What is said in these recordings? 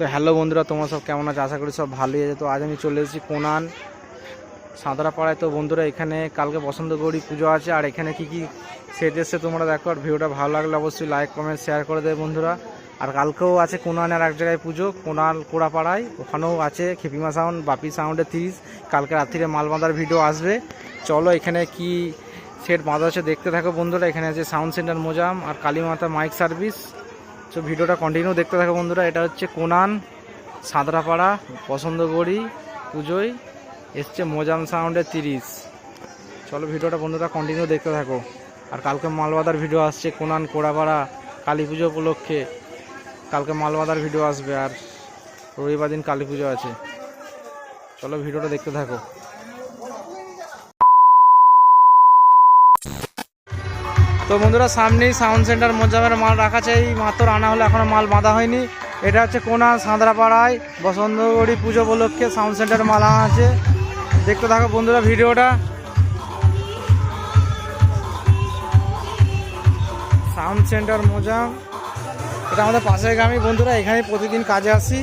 তো হ্যালো বন্ধুরা, তোমরা সব কেমন আছো? আশা করি সব ভালোই আছে। তো আজ আমি চলে এসেছি কোনান, সাঁতরাপাড়ায়। তো বন্ধুরা, এখানে কালকে বসন্ত গৌরী পুজো আছে, আর এখানে কি কি সেট এসছে তোমরা দেখো, আর ভিডিওটা ভালো লাগলে অবশ্যই লাইক কমেন্ট শেয়ার করে দেবে বন্ধুরা। আর কালকেও আছে কোনানের এক জায়গায় পুজো, কোনাল কোড়াপাড়ায়। ওখানেও আছে খেপিমা সাউন্ড বাপি সাউন্ডে তিরিশ। কালকে রাত্রিরে মাল বাঁধার ভিডিও আসবে। চলো এখানে কি সেট বাঁধা আছে দেখতে থাকো বন্ধুরা। এখানে আছে সাউন্ড সেন্টার মোজাম আর কালীমাতা মাইক সার্ভিস তো ভিডিওটা কন্টিনিউ দেখতে থাকো বন্ধুরা। এটা হচ্ছে কোনান, সাঁতরাপাড়া পছন্দগড়ি পুজোয় এসছে মোজাম সাউন্ডে তিরিশ। চলো ভিডিওটা বন্ধুরা কন্টিনিউ দেখতে থাকো। আর কালকে মালবাদার ভিডিও আসছে কোনান, কোড়াপাড়া, কালী পুজো উপলক্ষে। কালকে মালবাদার ভিডিও আসবে আর রবিবার দিন কালী পুজো আছে। চলো ভিডিওটা দেখতে থাকো। তো বন্ধুরা, সামনেই সাউন্ড সেন্টার মোজামের মাল রাখা আছে। এই মাত্র আনা হলে, এখনও মাল বাঁধা হয়নি। এটা হচ্ছে কোনা, সাঁতরাপাড়ায়। বসন্তগড়ি পুজো উপলক্ষে সাউন্ড সেন্টার মাল আনা আছে। দেখতে থাকো বন্ধুরা ভিডিওটা। সাউন্ড সেন্টার মোজাম এটা আমাদের পাশের গ্রামে। বন্ধুরা, এখানে প্রতিদিন কাজে আসি।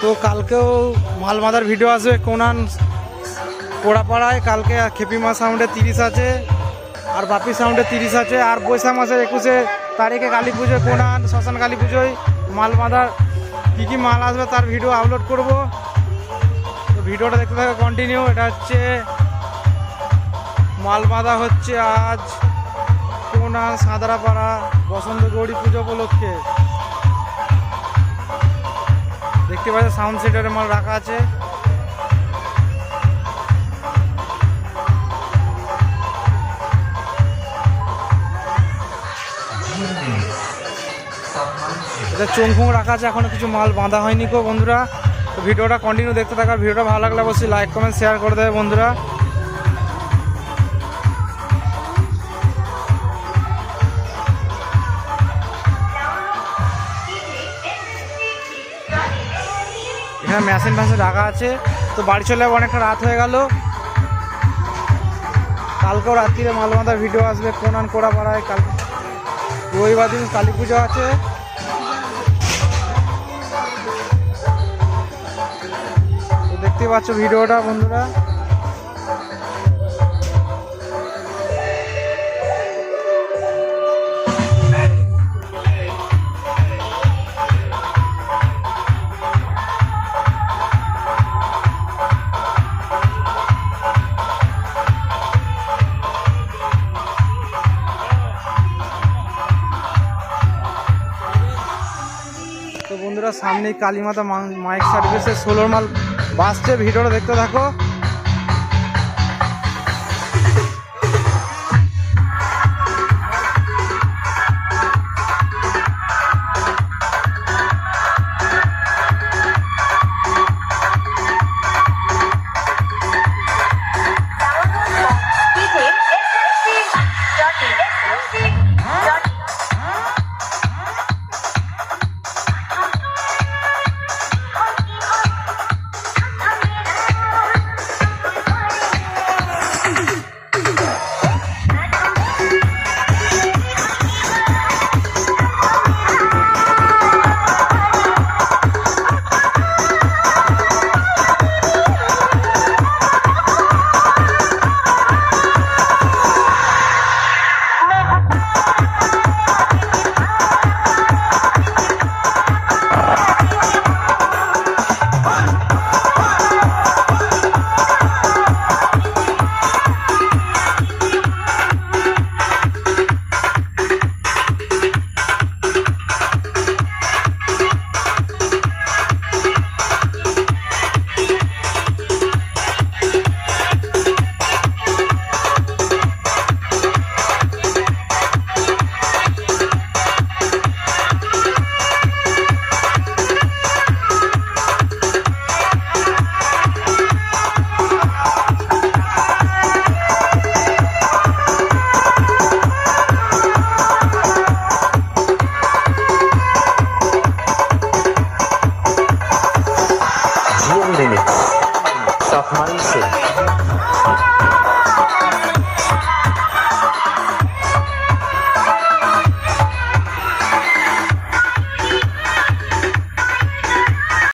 তো কালকেও মাল বাঁধার ভিডিও আসবে কোনান, কোড়াপাড়ায়। কালকে খেপিমা সাউন্ডে তিরিশ আছে। আর বাপি সাউন্ডে তিরিশ আছে, আর বৈশাখ মাসের একুশে তারিখে কালী পুজো কোনান, শ্মশান কালী পুজোয় মাল বাঁধার কী কী মাল আসবে তার ভিডিও আপলোড করব। তো ভিডিওটা দেখতে থাকো কন্টিনিউ এটা হচ্ছে মাল হচ্ছে আজ কোনান সাঁতরাপাড়া বসন্ত গৌরী পুজো উপলক্ষে। দেখতে পাচ্ছেন সাউন্ড সেটারের মাল রাখা আছে। এটা চোংফোং রাখা আছে এখনও কিছু মাল বাঁধা হয়নি কো বন্ধুরা। তো ভিডিওটা কন্টিনিউ দেখতে থাকার ভিডিওটা ভালো লাগলে অবশ্যই লাইক কমেন্ট শেয়ার করে দেবে বন্ধুরা। এখানে মেশিন ফ্যাশিন রাখা আছে, তো বাড়ি চলে যাব, অনেকটা রাত হয়ে গেল। কালকেও রাত্রিরে মাল বাঁধার ভিডিও আসবে, কোন আন কোড়া পাড়ায় কালকে রবিবার দিন কালী পুজো আছে। পাচ্ছ ভিডিওটা বন্ধুরা। তো বন্ধুরা সামনেই কালীমাতা মাইক সার্ভিসের ষোলোর মাল বাসছে ভিডিওটা দেখতে থাকো 开始